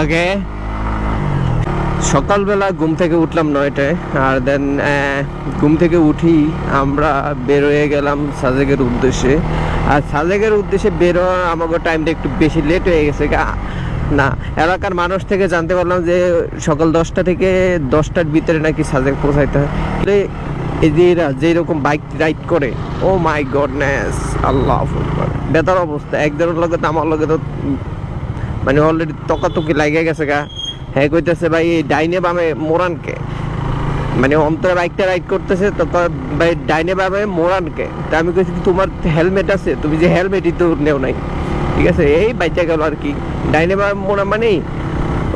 আগে সকালবেলা ঘুম থেকে উঠলাম নয়টায়, আর দেন ঘুম থেকে উঠি আমরা বের হয়ে গেলাম সাজেকের উদ্দেশ্যে। আর সাজেকের উদ্দেশ্যে বের হওয়ার আমাকে টাইমটা একটু বেশি লেট হয়ে গেছে না, এলাকার মানুষ থেকে জানতে পারলাম যে সকাল দশটা থেকে দশটার ভিতরে নাকি সাজেক পৌঁছাইতে হয়। এরা যেরকম বাইক রাইড করে ও মাই গডনেস আল্লাহ বেতার অবস্থা, একজনের লগে তো আমার লগে তো মানে অলরেডি তকাতকি লাগে গেছে, গা। হ্যাঁ কইতেছে, ভাই, এই ডাইনে বামে মোরানকে। মানে অন্তরে বাইকটা রাইড করতেছে, তো ভাই, ডাইনে বামে মোরানকে। তা আমি কইছি তোমার হেলমেট আছে, তুমি যে হেলমেটই তো নেও নাই। ঠিক আছে, এই বাইচা গেল আর কি। ডাইনে বামে মানেই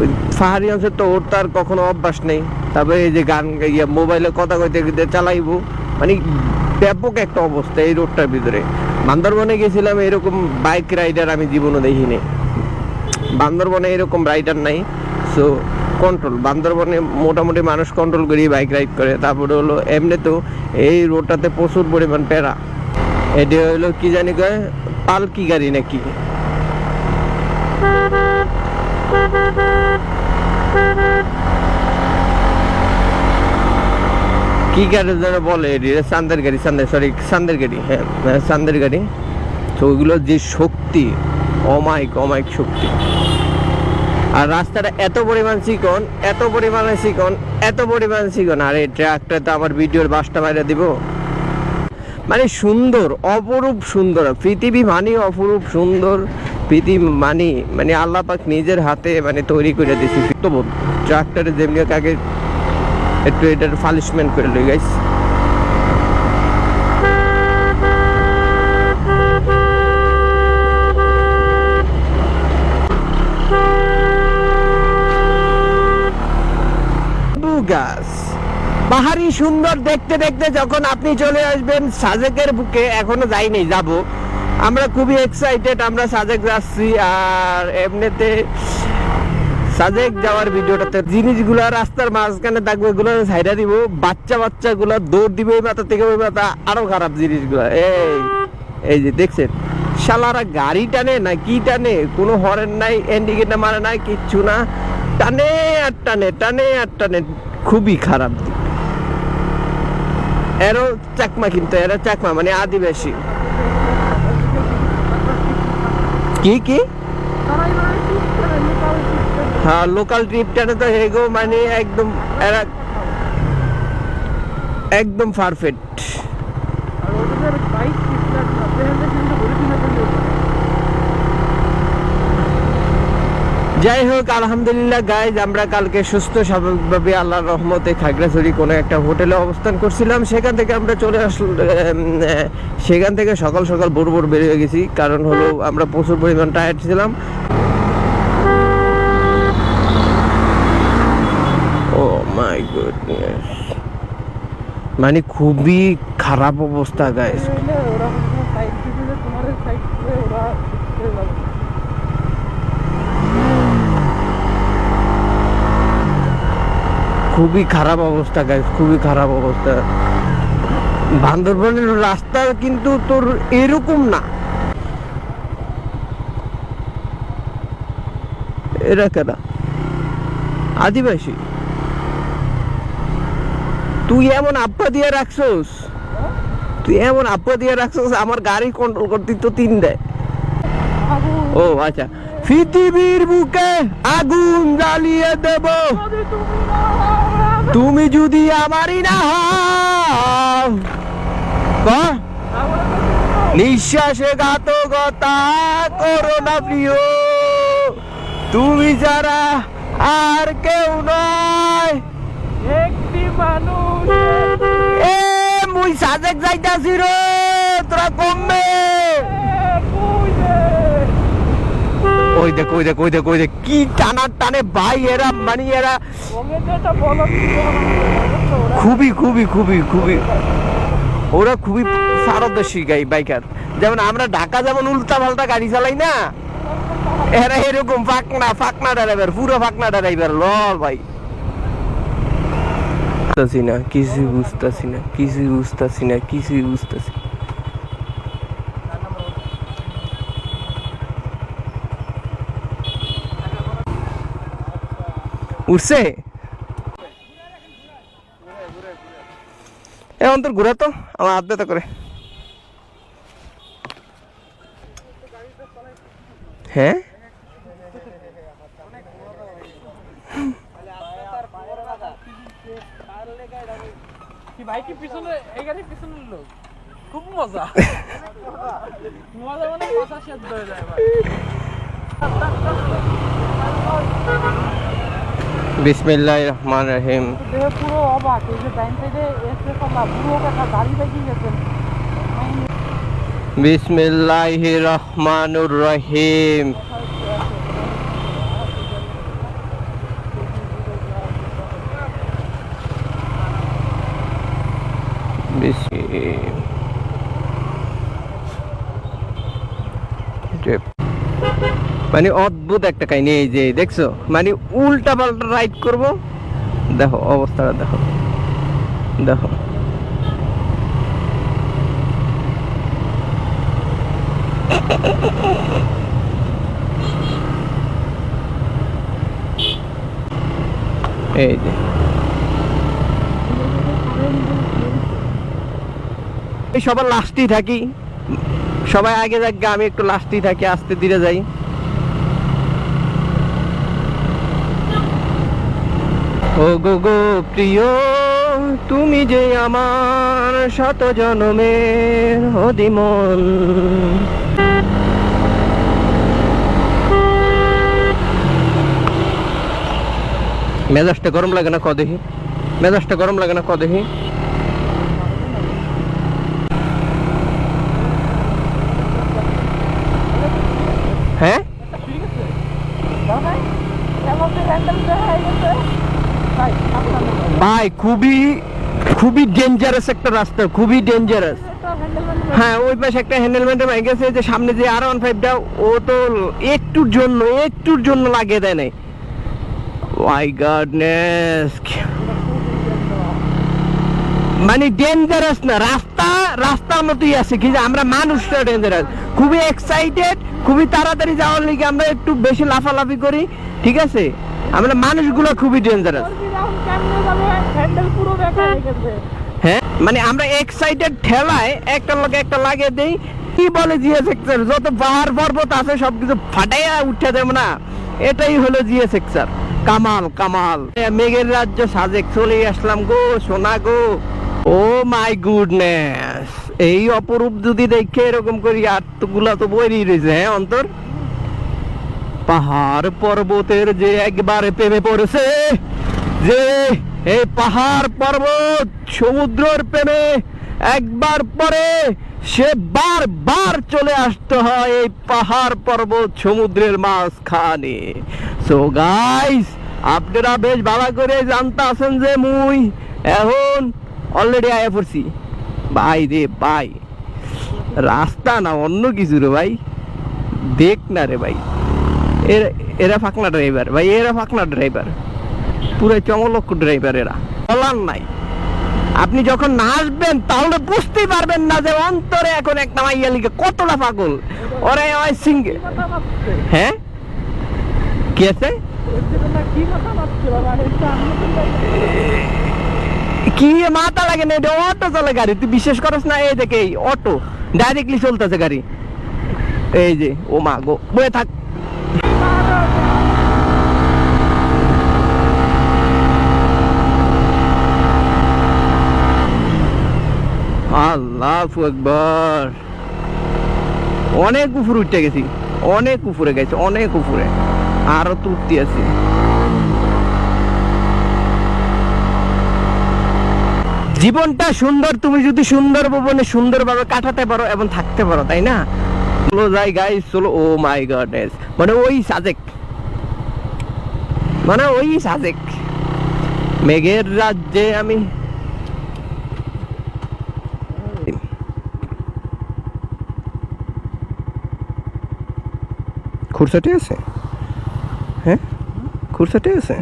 ওই পাহাড়ি অঞ্চল তো ওর তো আর কখনো অভ্যাস নেই। তারপরে এই যে গান ইয়ে মোবাইলে কথা কইতে কইতে চালাইবো। মানে ব্যাপক একটা অবস্থা এই রোডটার ভিতরে। বান্দরবনে গেছিলাম, এরকম বাইক রাইডার আমি জীবনে দেখিনি। বান্দরবনে এরকম রাইডার নাই। সো কন্ট্রোল বান্দরবনে মোটামুটি মানুষ কন্ট্রোল করেই বাইক রাইড করে। তারপরে হলো এমনি তো এই রোডটাতে প্রচুর পরিমাণ প্যারা। এটি হলো কি জানি কয়? পালকি গাড়ি নাকি? কি গাড়ি যেন বলে এটি? চান্দের গাড়ি চান্দের সরি চান্দের গাড়ি হ্যাঁ হ্যাঁ, চান্দের গাড়ি। তো ওইগুলোর যে শক্তি অমায়িক অমায়িক শক্তি। আর রাস্তাটা এত পরিমাণ চিকন, এত পরিমাণে চিকন, এত পরিমাণ চিকন। আর এই ট্রাকটা তো আমার ভিডিওর বাসটা বাইরে দিব। মানে সুন্দর, অপরূপ সুন্দর। পৃথিবী মানে অপরূপ সুন্দর, পৃথিবী মানে মানে আল্লাহ পাক নিজের হাতে মানে তৈরি করে দিয়েছি। তো ট্রাকটারে যেমনি আগে একটু এটার পালিশমেন্ট করে লই গাইস পাহাড়ি সুন্দর দেখতে দেখতে যখন আপনি চলে আসবেন, সাজেকের বুকে এখনও যাইনি, যাব। আমরা খুবই এক্সাইটেড আমরা সাজেক যাচ্ছি, আর এমনিতে সাজেক যাওয়ার ভিডিওটাতে জিনিসগুলো রাস্তার মাঝখানে থাকবে, এগুলো ছাইরা দিব। বাচ্চা বাচ্চা গুলো দৌড় দিবে মাথা থেকে, ওই মাথা আরও খারাপ জিনিসগুলো। এই এই যে দেখছেন, শালারা গাড়ি টানে না কি টানে? কোনো হরেন নাই ইন্ডিকেটার মারে নাই, কিচ্ছু না। টানে আর টানে টানে আর টানে, খুবই খারাপ। এরও চাকমা কিন্তু এরা চাকমা মানে আদিবাসী। কি কি? হ্যাঁ লোকাল ট্রিপটাতে তো হেগো মানে একদম এরা একদম পারফেক্ট যাই হোক আলহামদুলিল্লাহ গাইজ আমরা কালকে সুস্থ, স্বাভাবিকভাবে আল্লাহর রহমতে খাগড়াছড়ি কোনো একটা হোটেলে অবস্থান করছিলাম। সেখান থেকে আমরা চলে আসলাম সেখান থেকে সকাল সকাল ভোর ভোর বেরিয়ে গেছি। কারণ হলো, আমরা প্রচুর পরিমাণ টায়ার্ড ছিলাম। ও মাই গুডনেস মানে খুবই খারাপ অবস্থা গাইজ খুবই খারাপ অবস্থা গাইজ খুবই খারাপ অবস্থা। বান্দরবনের রাস্তা কিন্তু তোর এরকম না। এরা কেনা আদিবাসী। তুই এমন আপ্পা দিয়ে রাখছস, তুই এমন আপ্পা দিয়ে রাখছস, আমার গাড়ি কন্ট্রোল করতে তো তিন দেয়। ও আচ্ছা। পৃথিবীর বুকে আগুন জ্বালিয়ে দেব। তুমি যদি আমারই না হও নিঃশ্বাসে ঘাতকতা করো না প্রিয়। তুমি যারা আর কেউ নয়। একটি মানুষ। এ মুই সাজেক যাইতাছি রে তোরা কমবে। ওই দেখ ওই দেখ ওই দেখ ওই দেখ। কি টানা টানে ভাই এরা মানে এরা। খুবই খুবই খুবই খুবই। ওরা খুবই গাই, বাইকার। যেমন আমরা ঢাকা যেমন উল্টা পাল্টা গাড়ি চালাই না, এরা এরকম ফাকনা ফাকনা ড্রাইভার, পুরো ফাকনা ড্রাইভার। লল ভাই। বুঝতেছি না কিছু বুঝতেছি না কিছু বুঝতেছি না কিছু বুঝতেছি উঠছে এ অন্তর ঘুরে তো, আমার হাত করে। হ্যাঁ? ভাই, কি পিছনে, এই গাড়ির লোক? খুব মজা। মজা মানে কথা সেদ্ধ হয়ে যায় ভাই। বিসমিল্লাহ রহমান রহিম দেহ পুরো অবাক এই যে ডাইন সাইডে এসে করলাম পুরো কথা গাড়ি দেখি গেছেন বিসমিল্লাহ রহমানুর রহিম বিসি- যে- মানে অদ্ভুত একটা কাহিনী এই যে, দেখছ? মানে উল্টা পাল্টা রাইড করব। দেখো, অবস্থাটা দেখো। দেখো। এই যে। সবার লাস্টেই থাকি। সবাই আগে যাক আমি একটু লাস্টেই থাকি, আস্তে ধীরে যাই। ও গো গো প্রিয়, তুমি যে আমার শত জনমের হদিমন মেজাজটা গরম লাগে না কদেহি? মেজাজটা গরম লাগে না কদেহি হ্যাঁ ঠিক আছে দাও ভাই এমন যে র্যান্ডম দেখা হয়ে গেছে ভাই আপনার ভাই, খুবই খুবই ডেঞ্জারাস একটা রাস্তা, খুবই ডেঞ্জারাস হ্যাঁ ওই পাশে একটা হ্যান্ডেলমেন্টে ভেঙে গেছে, যে সামনে যে আর ওয়ান ফাইভটা ও তো একটুর জন্য একটুর জন্য লাগিয়ে দেয় নাই। মাই গডনেস মানে ডেঞ্জারাস না, রাস্তা, রাস্তার মতোই আছে। কি যে আমরা মানুষটা ডেঞ্জারাস খুবই এক্সাইটেড খুবই তাড়াতাড়ি যাওয়ার লিগে আমরা একটু বেশি লাফালাফি করি, ঠিক আছে? আমরা মানুষগুলো খুবই ডেঞ্জারাস হয়ে মানে আমরা ঠেলায় একটা একটা লাগিয়ে দেই। কি বলে জিএস এক্সার? যত পর্বত আছে ফাটাইয়া উঠে দেব না। এটাই হলো জিএস এক্সার। কামাল কামাল। মেঘের রাজ্য চলে আসলাম গো, সোনা গো। ও মাই গুডনেস। এই অপরূপ যদি দেখে এরকম করি, আত্মগুলা তো বইরই রয়েছে হ্যাঁ অন্তর? পাহাড় পর্বতের যে একবারে প্রেমে পড়েছে যে এই পাহাড় পর্বত সমুদ্রের প্রেমে একবার পরে সে বারবার চলে আসতে হয় এই পাহাড় পর্বত সমুদ্রের মাঝখানে। সো গাইস আপনারা বেশ ভালো করে জানতে আছেন যে মুই এখন অলরেডি আয়া পড়ছি। ভাই রে ভাই, রাস্তা না অন্য কিছু রে ভাই। দেখ না রে ভাই। এরা এরা ফাঁকনা ড্রাইভার ভাই, এরা ফাঁকনা ড্রাইভার পুরো চমলক্ষ ড্রাইভার এরা বলার নাই। আপনি যখন না আসবেন, তাহলে বুঝতেই পারবেন না যে অন্তরে এখন একটা মাইয়া লিগে কতটা পাগল। ওরে আমার সিঙ্গে হ্যাঁ? কি আছে? কি মাথা লাগে না, এটা অটো চলে গাড়ি। তুই বিশ্বাস করস না? এই দেখে এই অটো। ডাইরেক্টলি চলতেছে গাড়ি। এই যে, ও মা গো, বয়ে থাক। আল্লাহ একবার অনেক উপরে উঠতে গেছি। অনেক উপরে গেছে, অনেক উপরে আরও তো উঠতে আছি। জীবনটা সুন্দর, তুমি যদি সুন্দর ভবনে সুন্দরভাবে কাটাতে পারো এবং থাকতে পারো, তাই না? চলো যাই গাই চলো ও মাই গডনেস মানে ওই সাজেক মানে ওই সাজেক মেঘের রাজ্যে আমি খুরসাটি আছে? হ্যাঁ? খুরসাটি আছে?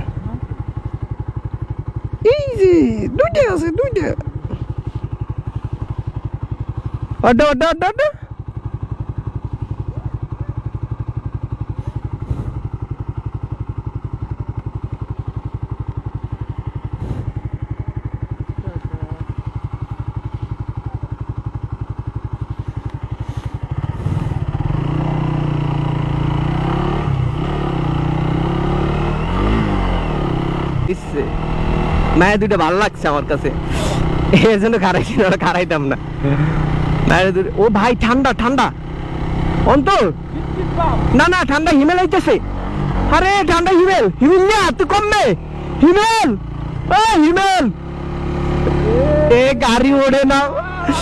এই যে দুইটা আছে দুইটা। আড্ডা আড্ডা আড্ডা আড্ডা। মায়ের দুইটা ভালো লাগছে আমার কাছে। এর জন্য খারাইছি না খারাইতাম না। মায়ের দুটো ও ভাই, ঠান্ডা ঠান্ডা। অন্তর। না না, ঠান্ডা হিমেল আইতেছে। আরে, ঠান্ডা হিমেল। হিমেল না, তুই কমবে হিমেল। ও হিমেল। এ, গাড়ি ওড়ে না। এই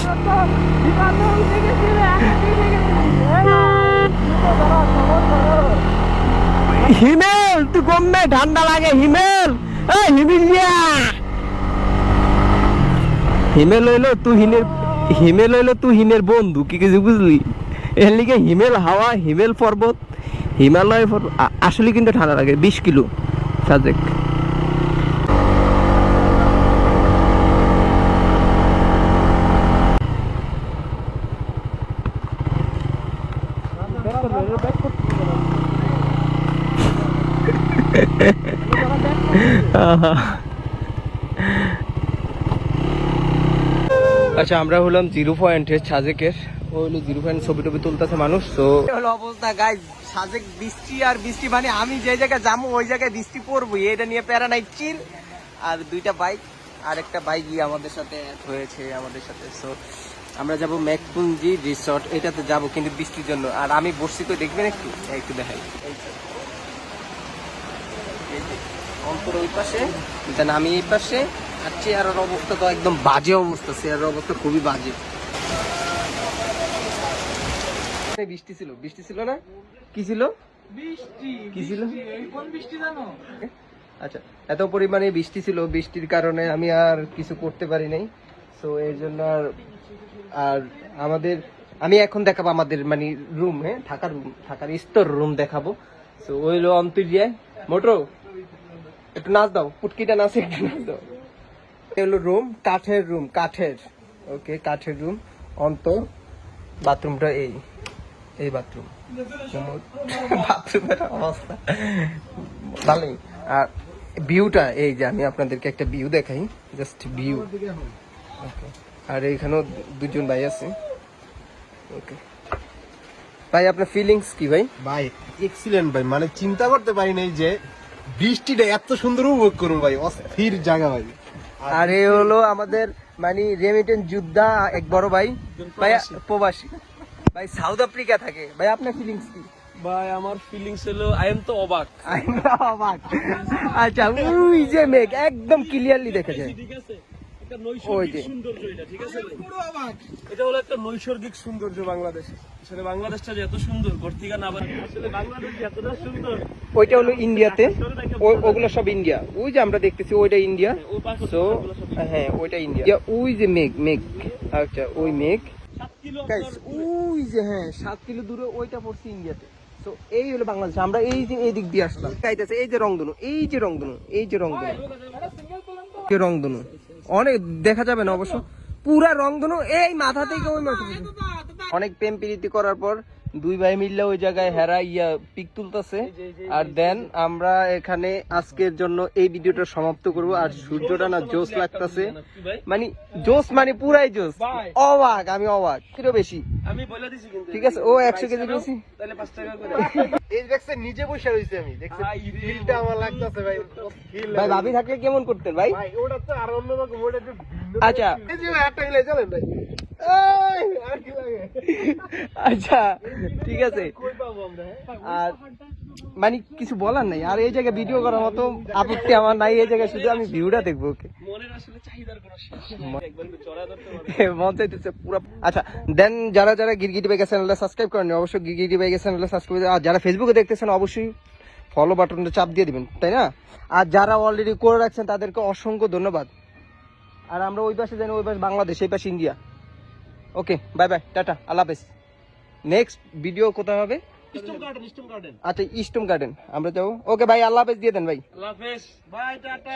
দুটো হিমেল, তুই কমবে ঠান্ডা লাগে, হিমেল। হিমেল হইল তুই হিনের হিমেল হইল তুই হিনের বন্ধু, কি কিছু বুঝলি? এর লিগে হিমেল হাওয়া, হিমেল পর্বত, হিমালয় আসলে কিন্তু ঠান্ডা লাগে, বিশ কিলো, সাজেক। আচ্ছা আমরা হলাম জিরো পয়েন্টে সাজেকের। ও হলো জিরো পয়েন্ট ছবি টবি তুলতেছে মানুষ, তো হলো অবস্থা গাই সাজেক বৃষ্টি আর বৃষ্টি মানে আমি যে জায়গায় যাব, ওই জায়গায় বৃষ্টি পড়বই। এটা নিয়ে প্যারা নাই চিল। আর দুইটা বাইক আর একটা বাইক আমাদের সাথে হয়েছে, আমাদের সাথে। সো আমরা যাব ম্যাকপুঞ্জি রিসর্ট এটাতে যাব কিন্তু বৃষ্টির জন্য। আর আমি বসছি, তো দেখবেন একটু? একটু দেখাই। এই অন্তর ওই পাশে দেন আমি এই পাশে আর চেয়ারের অবস্থা তো একদম বাজে অবস্থা চেয়ারের অবস্থা খুবই বাজে। বৃষ্টি ছিল বৃষ্টি ছিল না? কি ছিল? বৃষ্টি কি ছিল? আচ্ছা এত পরিমাণে বৃষ্টি ছিল বৃষ্টির কারণে আমি আর কিছু করতে পারি নাই। সো এর জন্য আর আর আমাদের আমি এখন দেখাবো আমাদের মানে রুম হ্যাঁ থাকার রুম থাকার স্তর রুম দেখাবো। সো ওই হলো অন্তর্যায়। মোটর? একটু নাচ দাও, পুটকিটা নাচে একটু নাচ দাও। এই হলো রুম কাঠের রুম কাঠের। ওকে কাঠের রুম অন্ত বাথরুমটা এই এই বাথরুম। বাথরুমের অবস্থা। ভালোই। আর ভিউটা এই যে, আমি আপনাদেরকে একটা ভিউ দেখাই জাস্ট ভিউ আর এইখানেও দুজন ভাই আছে। ওকে ভাই, আপনার ফিলিংস কি ভাই? ভাই এক্সিলেন্ট ভাই। মানে চিন্তা করতে পারি নাই যে বৃষ্টিটা এত সুন্দর উপভোগ করব ভাই অস্থির জায়গা ভাই। আর এই হলো আমাদের মানে রেমিটেন যোদ্ধা এক বড় ভাই ভাই প্রবাসী। ভাই সাউথ আফ্রিকা থাকে। ভাই আপনার ফিলিংস কি? ভাই আমার ফিলিংস হলো আই এম তো অবাক আই এম অবাক আচ্ছা উই যে মেক একদম ক্লিয়ারলি দেখা যায়। ঠিক আছে। নৈসর্গিক সৌন্দর্য এটা ঠিক আছে এটা হলো একটা নৈসর্গিক সৌন্দর্য বাংলাদেশ আসলে বাংলাদেশটা যে এত সুন্দর ভর্তিকা না আসলে বাংলাদেশ এতটা সুন্দর ওইটা হলো ইন্ডিয়াতে ওগুলো সব ইন্ডিয়া ওই যে আমরা দেখতেছি ওইটা ইন্ডিয়া তো হ্যাঁ ওইটা ইন্ডিয়া ওই যে মেঘ মেঘ আচ্ছা ওই মেঘ সাত কিলো Guys, ওই যে হ্যাঁ সাত কিলো দূরে ওইটা পড়ছে ইন্ডিয়াতে তো এই হলো বাংলাদেশ আমরা এই যে এই দিক দিয়ে আসলাম এই যে রংধনু এই যে রংধনু এই যে রংধনু রংধনু অনেক দেখা যাবে না অবশ্য। পুরা রংধনু এই মাথা থেকে ওই মাথা অনেক প্রেম প্রীতি করার পর দুই ভাই মিললে ওই জায়গায় হেরা ইয়া পিক তুলতেছে। আর দেন আমরা এখানে আজকের জন্য এই ভিডিওটা সমাপ্ত করব। আর সূর্যটা না জোস লাগতেছে। মানে জোস মানে পুরাই জোস অবাক আমি অবাক কিরো বেশি? আমি বলে দিছি কিন্তু। ঠিক আছে ও একশো কেজি বেশি? তাহলে পাঁচ টাকা করে। এই দেখছেন নিজে বসে রয়েছে আমি। দেখছেন ফিলটা আমার লাগতেছে ভাই। অস্থির ভাই ভাবি থাকলে কেমন করতেন ভাই? ভাই ওটা তো আর অন্যরকম ওটা আচ্ছা। এই যে একটা মিলে চলেন ভাই। আচ্ছা ঠিক আছে। কই পাবো আমরা? আর মানে কিছু বলার নাই। আর এই জায়গায় ভিডিও করার মতো আপত্তি আমার নাই। এই জায়গায় শুধু আমি ভিউটা দেখব ওকে? মন চাইতেছে পুরো আচ্ছা দেন যারা যারা গিরগিটি বাইকের চ্যানেলটা সাবস্ক্রাইব করেন অবশ্যই গিরগিটি বাইকের চ্যানেলটা সাবস্ক্রাইব আর যারা ফেসবুকে দেখতেছেন অবশ্যই ফলো বাটনটা চাপ দিয়ে দিবেন তাই না? আর যারা অলরেডি করে রাখছেন তাদেরকে অসংখ্য ধন্যবাদ। আর আমরা ওই পাশে জানি ওই পাশে বাংলাদেশ এই পাশে India okay bye bye tata আল্লাহ হাফেজ। নেক্সট ভিডিও কোথায় হবে? ইস্টম গার্ডেন ইস্টম গার্ডেন আচ্ছা ইস্টম গার্ডেন আমরা যাব। ওকে ভাই আল্লাহ হাফেজ দিয়ে দেন ভাই আল্লাহ হাফেজ। By tata